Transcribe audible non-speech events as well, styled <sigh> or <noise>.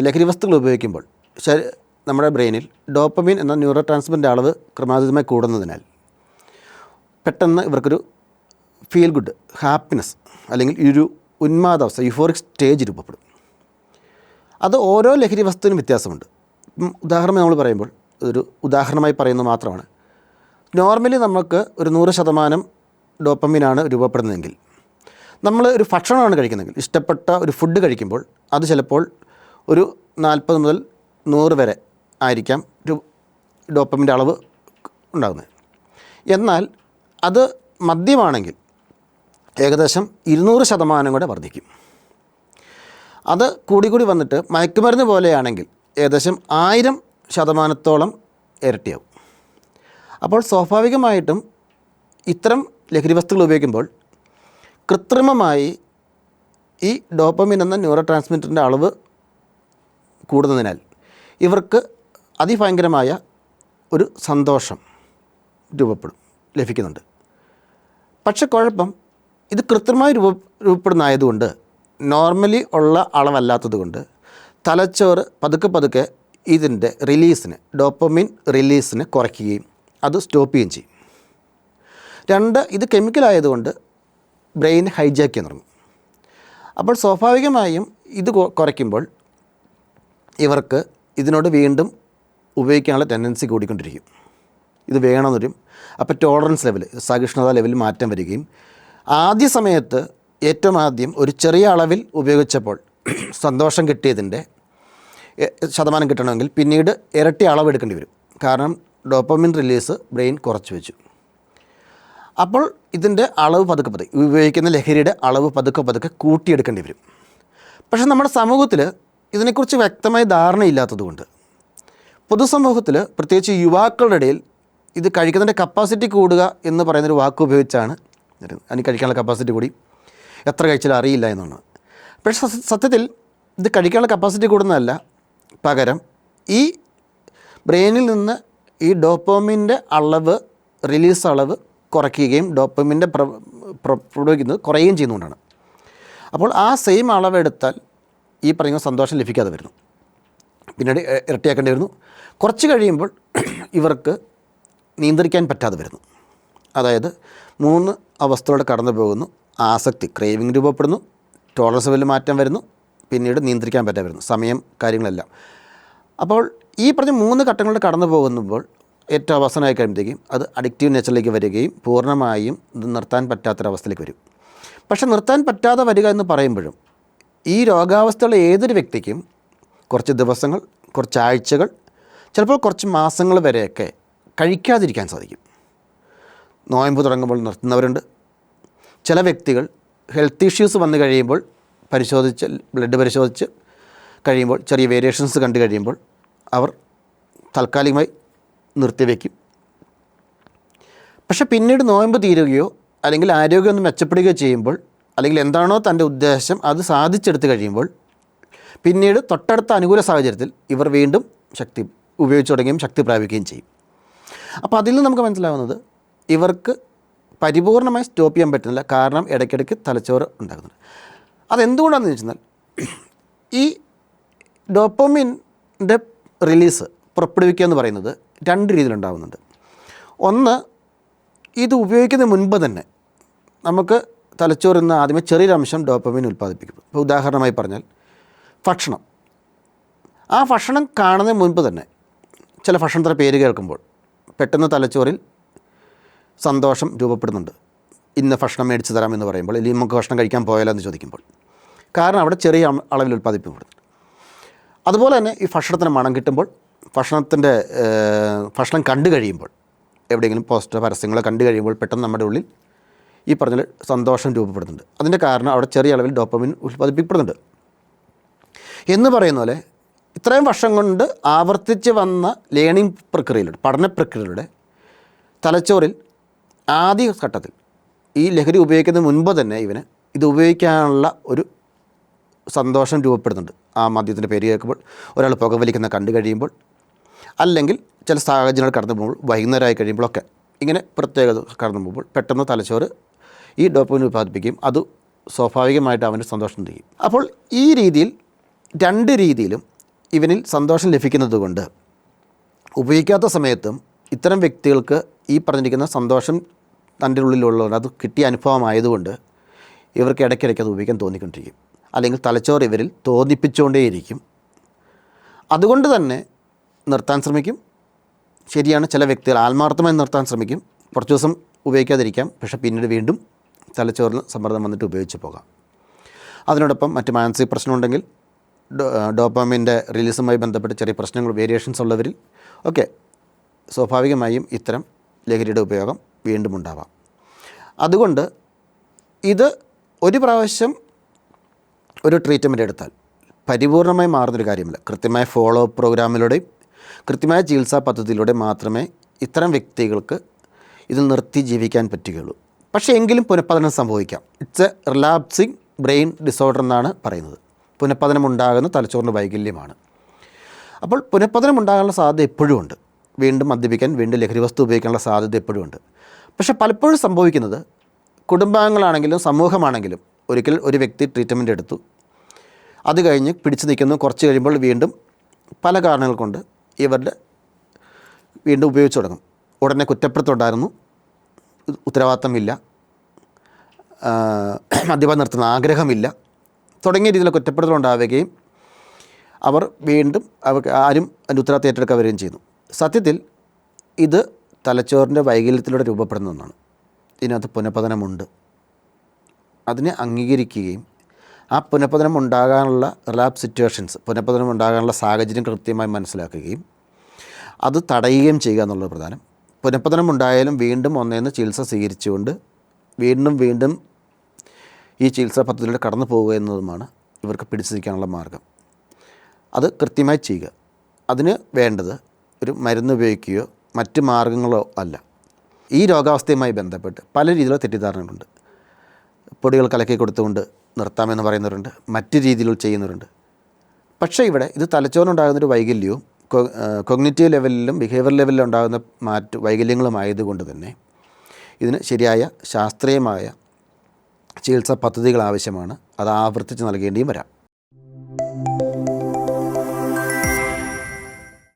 ലഹരി വസ്തുക്കൾ ഉപയോഗിക്കുമ്പോൾ നമ്മുടെ ബ്രെയിനിൽ ഡോപ്പമീൻ എന്ന ന്യൂറോ ട്രാൻസ്മിന്റെ അളവ് ക്രമാതീതമായി കൂടുന്നതിനാൽ പെട്ടെന്ന് ഇവർക്കൊരു ഫീൽ ഗുഡ് ഹാപ്പിനെസ് അല്ലെങ്കിൽ ഒരു ഉന്മാദാവസ്ഥ യുഫോറിക് സ്റ്റേജ് രൂപപ്പെടും. അത് ഓരോ ലഹരി വസ്തുവിനും വ്യത്യാസമുണ്ട്. ഉദാഹരണം നമ്മൾ പറയുമ്പോൾ ഒരു ഉദാഹരണമായി പറയുന്നത് മാത്രമാണ്. നോർമലി നമുക്ക് ഒരു നൂറ് ശതമാനം ഡോപ്പമിനാണ് രൂപപ്പെടുന്നതെങ്കിൽ നമ്മൾ ഒരു ഭക്ഷണമാണ് കഴിക്കുന്നതെങ്കിൽ ഇഷ്ടപ്പെട്ട ഒരു ഫുഡ് കഴിക്കുമ്പോൾ അത് ചിലപ്പോൾ ഒരു നാൽപ്പത് മുതൽ നൂറ് വരെ ആയിരിക്കാം ഡോപ്പമിന്റെ അളവ് ഉണ്ടാകുന്നത്. എന്നാൽ അത് മദ്യമാണെങ്കിൽ ഏകദേശം ഇരുന്നൂറ് ശതമാനം കൂടെ വർദ്ധിക്കും. അത് കൂടി കൂടി വന്നിട്ട് മയക്കുമരുന്ന് പോലെയാണെങ്കിൽ ഏകദേശം ആയിരം ശതമാനത്തോളം ഇരട്ടിയാവും. അപ്പോൾ സ്വാഭാവികമായിട്ടും ഇത്തരം ലഹരി വസ്തുക്കൾ ഉപയോഗിക്കുമ്പോൾ കൃത്രിമമായി ഈ ഡോപ്പമിൻ എന്ന ന്യൂറോ ട്രാൻസ്മിറ്ററിന്റെ അളവ് കൂടുന്നതിനാൽ ഇവർക്ക് അതിഭയങ്കരമായ ഒരു സന്തോഷം രൂപപ്പെടും ലഭിക്കുന്നുണ്ട്. പക്ഷെ കുഴപ്പം ഇത് കൃത്രിമമായി രൂപ രൂപപ്പെടുന്നതായതുകൊണ്ട് നോർമലി ഉള്ള അളവല്ലാത്തതുകൊണ്ട് തലച്ചോറ് പതുക്കെ പതുക്കെ ഇതിന്റെ റിലീസിന് ഡോപ്പമിൻ റിലീസിന് കുറയ്ക്കുകയും അത് സ്റ്റോപ്പ് ചെയ്യുകയും ചെയ്യും. രണ്ട് ഇത് കെമിക്കലായതുകൊണ്ട് ബ്രെയിൻ ഹൈജാക്ക് തുടങ്ങും അപ്പോൾ സ്വാഭാവികമായും ഇത് കുറയ്ക്കുമ്പോൾ ഇവർക്ക് ഇതിനോട് വീണ്ടും ഉപയോഗിക്കാനുള്ള ടെൻഡൻസി കൂടിക്കൊണ്ടിരിക്കും. ഇത് വേണമെന്ന് വരും അപ്പോൾ ടോളറൻസ് ലെവൽ സഹിഷ്ണുത ലെവലിൽ മാറ്റം വരികയും ആദ്യ സമയത്ത് ഏറ്റവും ആദ്യം ഒരു ചെറിയ അളവിൽ ഉപയോഗിച്ചപ്പോൾ സന്തോഷം കിട്ടിയതിന്റെ ശതമാനം കിട്ടണമെങ്കിൽ പിന്നീട് ഇരട്ടി അളവ് എടുക്കേണ്ടി വരും. കാരണം ഡോപ്പമിൻ റിലീസ് ബ്രെയിൻ കുറച്ച് വെച്ചു. അപ്പോൾ ഇതിന്റെ അളവ് പതുക്കെ പതുക്കെ ഉപയോഗിക്കുന്ന ലഹരിയുടെ അളവ് പതുക്കെ പതുക്കെ കൂട്ടിയെടുക്കേണ്ടി വരും. പക്ഷേ നമ്മുടെ സമൂഹത്തിൽ ഇതിനെക്കുറിച്ച് വ്യക്തമായ ധാരണയില്ലാത്തതുകൊണ്ട് പൊതുസമൂഹത്തിൽ പ്രത്യേകിച്ച് യുവാക്കളുടെ ഇടയിൽ ഇത് കഴിക്കുന്നതിന്റെ കപ്പാസിറ്റി കൂടുക എന്ന് പറയുന്നൊരു വാക്ക് ഉപയോഗിച്ചാണ്. അതിന് കഴിക്കാനുള്ള കപ്പാസിറ്റി കൂടി. എത്ര കഴിച്ചാലും അറിയില്ല എന്നാണ് പക്ഷേ സത്യ- സത്യത്തിൽ ഇത് കഴിക്കാനുള്ള കപ്പാസിറ്റി കൂടുന്നതല്ല. പകരം ഈ ബ്രെയിനിൽ നിന്ന് ഈ ഡോപ്പോമിന്റെ അളവ് റിലീസ് അളവ് കുറയ്ക്കുകയും ഡോപ്പോമിന്റെ പ്ര പ്ര- കുറയുകയും ചെയ്യുന്നതുകൊണ്ടാണ്. അപ്പോൾ ആ സെയിം അളവെടുത്താൽ ഈ പറയുന്ന സന്തോഷം ലഭിക്കാതെ വരുന്നു. പിന്നീട് ഇരട്ടിയാക്കേണ്ടി വരുന്നു. കുറച്ച് കഴിയുമ്പോൾ <clears throat> ഇവർക്ക് നിയന്ത്രിക്കാൻ പറ്റാതെ വരുന്നു. അതായത് മൂന്ന് അവസ്ഥയോടെ കടന്നു പോകുന്നു. ആസക്തി ക്രേവിങ് രൂപപ്പെടുന്നു. ടോളറൻസ് ലെവലിൽ മാറ്റം വരുന്നു. പിന്നീട് നിയന്ത്രിക്കാൻ പറ്റാതെ വരുന്നു. സമയം കാര്യങ്ങളെല്ലാം. അപ്പോൾ ഈ പറഞ്ഞ മൂന്ന് ഘട്ടങ്ങളിലൂടെ കടന്നു പോകുമ്പോൾ ഏറ്റവും അവസാനമായി കഴിയുമ്പോഴത്തേക്കും അത് അഡിക്റ്റീവ് നേച്ചറിലേക്ക് വരികയും പൂർണമായും ഇത് നിർത്താൻ പറ്റാത്തൊരവസ്ഥയിലേക്ക് വരും. പക്ഷേ നിർത്താൻ പറ്റാതെ വരിക എന്ന് പറയുമ്പോഴും ഈ രോഗാവസ്ഥയുള്ള ഏതൊരു വ്യക്തിക്കും കുറച്ച് ദിവസങ്ങൾ കുറച്ച് ആഴ്ചകൾ ചിലപ്പോൾ കുറച്ച് മാസങ്ങൾ വരെയൊക്കെ കഴിക്കാതിരിക്കാൻ സാധിക്കും. നോയമ്പ് തുടങ്ങുമ്പോൾ നിർത്തുന്നവരുണ്ട്. ചില വ്യക്തികൾ ഹെൽത്ത് ഇഷ്യൂസ് വന്നു കഴിയുമ്പോൾ പരിശോധിച്ച് ബ്ലഡ് പരിശോധിച്ച് കഴിയുമ്പോൾ ചെറിയ വേരിയേഷൻസ് കണ്ടു കഴിയുമ്പോൾ അവർ താൽക്കാലികമായി നിർത്തിവെക്കും. പക്ഷെ പിന്നീട് നോയമ്പ് തീരുകയോ അല്ലെങ്കിൽ ആരോഗ്യം ഒന്ന് മെച്ചപ്പെടുകയോ ചെയ്യുമ്പോൾ അല്ലെങ്കിൽ എന്താണോ തന്റെ ഉദ്ദേശം അത് സാധിച്ചെടുത്ത് കഴിയുമ്പോൾ പിന്നീട് തൊട്ടടുത്ത അനുകൂല സാഹചര്യത്തിൽ ഇവർ വീണ്ടും ശക്തി ഉപയോഗിച്ചു തുടങ്ങുകയും ശക്തി പ്രാപിക്കുകയും ചെയ്യും. അപ്പോൾ അതിൽ നിന്ന് നമുക്ക് മനസ്സിലാവുന്നത് ഇവർക്ക് പരിപൂർണമായി സ്റ്റോപ്പ് ചെയ്യാൻ പറ്റുന്നില്ല. കാരണം ഇടയ്ക്കിടയ്ക്ക് തലച്ചോറ് ഉണ്ടാകുന്നുണ്ട്. അതെന്തുകൊണ്ടാണെന്ന് വെച്ചാൽ ഈ ഡോപ്പമിന്റെ റിലീസ് പുറപ്പെടുവിക്കുക എന്ന് പറയുന്നത് രണ്ട് രീതിയിലുണ്ടാകുന്നുണ്ട് ഒന്ന് ഇത് ഉപയോഗിക്കുന്നതിന് മുൻപ് തന്നെ നമുക്ക് തലച്ചോറിൽ നിന്ന് ആദ്യമേ ചെറിയൊരംശം ഡോപ്പമിൻ ഉൽപ്പാദിപ്പിക്കും. ഇപ്പോൾ ഉദാഹരണമായി പറഞ്ഞാൽ ഭക്ഷണം. ആ ഭക്ഷണം കാണുന്നതിന് മുൻപ് തന്നെ ചില ഭക്ഷണത്തിന്റെ പേര് കേൾക്കുമ്പോൾ പെട്ടെന്ന് തലച്ചോറിൽ സന്തോഷം രൂപപ്പെടുന്നുണ്ട്. ഇന്ന ഭക്ഷണം മേടിച്ച് തരാം എന്ന് പറയുമ്പോൾ ഇല്ലെങ്കിൽ നമുക്ക് ഭക്ഷണം കഴിക്കാൻ പോയാലോ എന്ന് ചോദിക്കുമ്പോൾ. കാരണം അവിടെ ചെറിയ അളവിൽ ഉൽപ്പാദിപ്പിക്കപ്പെടുന്നു. അതുപോലെ തന്നെ ഈ ഭക്ഷണത്തിന് മണം കിട്ടുമ്പോൾ ഭക്ഷണത്തിന്റെ ഭക്ഷണം കണ്ടു കഴിയുമ്പോൾ എവിടെയെങ്കിലും പോസ്റ്റർ പരസ്യങ്ങളോ കണ്ടു കഴിയുമ്പോൾ പെട്ടെന്ന് നമ്മുടെ ഉള്ളിൽ ഈ പറഞ്ഞ സന്തോഷം രൂപപ്പെടുന്നുണ്ട്. അതിന്റെ കാരണം അവിടെ ചെറിയ അളവിൽ ഡോപ്പമിൻ ഉൽപ്പാദിപ്പിക്കപ്പെടുന്നുണ്ട്. എന്ന് പറയുന്ന പോലെ ഇത്രയും വർഷം കൊണ്ട് ആവർത്തിച്ച് വന്ന ലേണിംഗ് പ്രക്രിയയിലൂടെ പഠന പ്രക്രിയയിലൂടെ തലച്ചോറിൽ ആദ്യ ഘട്ടത്തിൽ ഈ ലഹരി ഉപയോഗിക്കുന്നതിന് മുൻപ് തന്നെ ഇവന് ഇത് ഉപയോഗിക്കാനുള്ള ഒരു സന്തോഷം രൂപപ്പെടുന്നുണ്ട്. ആ മദ്യത്തിന്റെ പേര് കേൾക്കുമ്പോൾ ഒരാൾ പുകവലിക്കുന്ന കണ്ടു കഴിയുമ്പോൾ അല്ലെങ്കിൽ ചില സാഹചര്യങ്ങൾ കടന്നു പോകുമ്പോൾ വൈകുന്നേരമായി കഴിയുമ്പോഴൊക്കെ ഇങ്ങനെ പ്രത്യേകത കടന്നു പോകുമ്പോൾ പെട്ടെന്ന് തലച്ചോറ് ഈ ഡോപ്പമിൻ ഉൽപ്പാദിപ്പിക്കും അത് സ്വാഭാവികമായിട്ട് അവന് സന്തോഷം ചെയ്യും അപ്പോൾ ഈ രീതിയിൽ രണ്ട് രീതിയിലും ഇവനിൽ സന്തോഷം ലഭിക്കുന്നത് കൊണ്ട് ഉപയോഗിക്കാത്ത സമയത്തും ഇത്തരം വ്യക്തികൾക്ക് ഈ പറഞ്ഞിരിക്കുന്ന സന്തോഷം തന്റെ ഉള്ളിലുള്ളവർ അത് കിട്ടിയ അനുഭവമായതുകൊണ്ട് ഇവർക്ക് ഇടയ്ക്കിടയ്ക്ക് അത് ഉപയോഗിക്കാൻ തോന്നിക്കൊണ്ടിരിക്കും. അല്ലെങ്കിൽ തലച്ചോറ് ഇവരിൽ തോന്നിപ്പിച്ചുകൊണ്ടേയിരിക്കും. അതുകൊണ്ട് തന്നെ നിർത്താൻ ശ്രമിക്കും. ശരിയാണ് ചില വ്യക്തികൾ ആത്മാർത്ഥമായി നിർത്താൻ ശ്രമിക്കും. കുറച്ച് ദിവസം ഉപയോഗിക്കാതിരിക്കാം. പക്ഷേ പിന്നീട് വീണ്ടും തലച്ചോറിൽ സമ്മർദ്ദം വന്നിട്ട് ഉപയോഗിച്ച് പോകാം. അതിനോടൊപ്പം മറ്റ് മാനസിക പ്രശ്നമുണ്ടെങ്കിൽ ഡോപ്പാമിന്റെ റിലീസുമായി ബന്ധപ്പെട്ട് ചെറിയ പ്രശ്നങ്ങൾ വേരിയേഷൻസ് ഉള്ളവരിൽ ഒക്കെ സ്വാഭാവികമായും ഇത്തരം ലഹരിയുടെ ഉപയോഗം വീണ്ടും ഉണ്ടാവാം. അതുകൊണ്ട് ഇത് ഒരു പ്രാവശ്യം ഒരു ട്രീറ്റ്മെന്റ് എടുത്താൽ പരിപൂർണമായി മാറുന്നൊരു കാര്യമല്ല. കൃത്യമായ ഫോളോ അപ്പ് പ്രോഗ്രാമിലൂടെയും കൃത്യമായ ചികിത്സാ പദ്ധതിയിലൂടെ മാത്രമേ ഇത്തരം വ്യക്തികൾക്ക് ഇത് നിർത്തി ജീവിക്കാൻ പറ്റുകയുള്ളൂ. പക്ഷേ എങ്കിലും പുനഃപതനം സംഭവിക്കാം. It's a relapsing brain disorder എന്നാണ് പറയുന്നത്. പുനഃപതനം ഉണ്ടാകുന്ന തലച്ചോറിന്റെ വൈകല്യമാണ്. അപ്പോൾ പുനഃപതനം ഉണ്ടാകാനുള്ള സാധ്യത എപ്പോഴും ഉണ്ട്. വീണ്ടും മദ്യപിക്കാൻ വീണ്ടും ലഹരി വസ്തു ഉപയോഗിക്കാനുള്ള സാധ്യത എപ്പോഴും ഉണ്ട്. പക്ഷേ പലപ്പോഴും സംഭവിക്കുന്നത് കുടുംബാംഗങ്ങളാണെങ്കിലും സമൂഹമാണെങ്കിലും ഒരിക്കൽ ഒരു വ്യക്തി ട്രീറ്റ്മെന്റ് എടുത്തു. അത് കഴിഞ്ഞ് പിടിച്ചു നിൽക്കുന്നു. കുറച്ച് കഴിയുമ്പോൾ വീണ്ടും പല കാരണങ്ങൾ കൊണ്ട് ഇവരുടെ വീണ്ടും ഉപയോഗിച്ചു തുടങ്ങും. ഉടനെ കുറ്റപ്പെടുത്തുണ്ടായിരുന്നു ഉത്തരവാദിത്തമില്ല. മദ്യപാനം നിർത്തുന്ന ആഗ്രഹമില്ല. തുടങ്ങിയ രീതിയിൽ കുറ്റപ്പെടുത്തൽ ഉണ്ടാവുകയും അവർ വീണ്ടും അവർ ആരും അതിന്റെ ഉത്തരവാദിത്തം ഏറ്റെടുക്കാൻ വരികയും ചെയ്യുന്നു. സത്യത്തിൽ ഇത് തലച്ചോറിന്റെ വൈകല്യത്തിലൂടെ രൂപപ്പെടുന്ന ഒന്നാണ്. ഇതിനകത്ത് പുനഃപതനമുണ്ട്. അതിനെ അംഗീകരിക്കുകയും ആ പുനഃപതനം ഉണ്ടാകാനുള്ള റിലാപ്സ് സിറ്റുവേഷൻസ് പുനഃപതനം ഉണ്ടാകാനുള്ള സാഹചര്യം കൃത്യമായി മനസ്സിലാക്കുകയും അത് തടയുകയും ചെയ്യുക എന്നുള്ളത് പ്രധാനം. പുനഃപതനം ഉണ്ടായാലും വീണ്ടും ഒന്നേന്ന് ചികിത്സ സ്വീകരിച്ചുകൊണ്ട് വീണ്ടും വീണ്ടും ഈ ചികിത്സാ പദ്ധതിയിലൂടെ കടന്നു പോവുക എന്നതുമാണ് ഇവർക്ക് പിടിച്ചു നിൽക്കാനുള്ള മാർഗം. അത് കൃത്യമായി ചെയ്യുക. അതിന് വേണ്ടത് ഒരു മരുന്ന് ഉപയോഗിക്കുകയോ മറ്റ് മാർഗങ്ങളോ അല്ല. ഈ രോഗാവസ്ഥയുമായി ബന്ധപ്പെട്ട് പല രീതിയിലുള്ള തെറ്റിദ്ധാരണകളുണ്ട്. പൊടികൾ കലക്കി കൊടുത്തുകൊണ്ട് നിർത്താമെന്ന് പറയുന്നവരുണ്ട്. മറ്റ് രീതിയിൽ ചെയ്യുന്നവരുണ്ട്. പക്ഷേ ഇവിടെ ഇത് തലച്ചോറിനുണ്ടാകുന്നൊരു വൈകല്യവും കൊഗ്നിറ്റീവ് ലെവലിലും ബിഹേവിയർ ലെവലിലും ഉണ്ടാകുന്ന മാറ്റ് വൈകല്യങ്ങളുമായതുകൊണ്ട് തന്നെ ഇതിന് ശരിയായ ശാസ്ത്രീയമായ ചികിത്സാ പദ്ധതികൾ ആവശ്യമാണ്. അത് ആവർത്തിച്ച് നൽകേണ്ടിയും വരാം.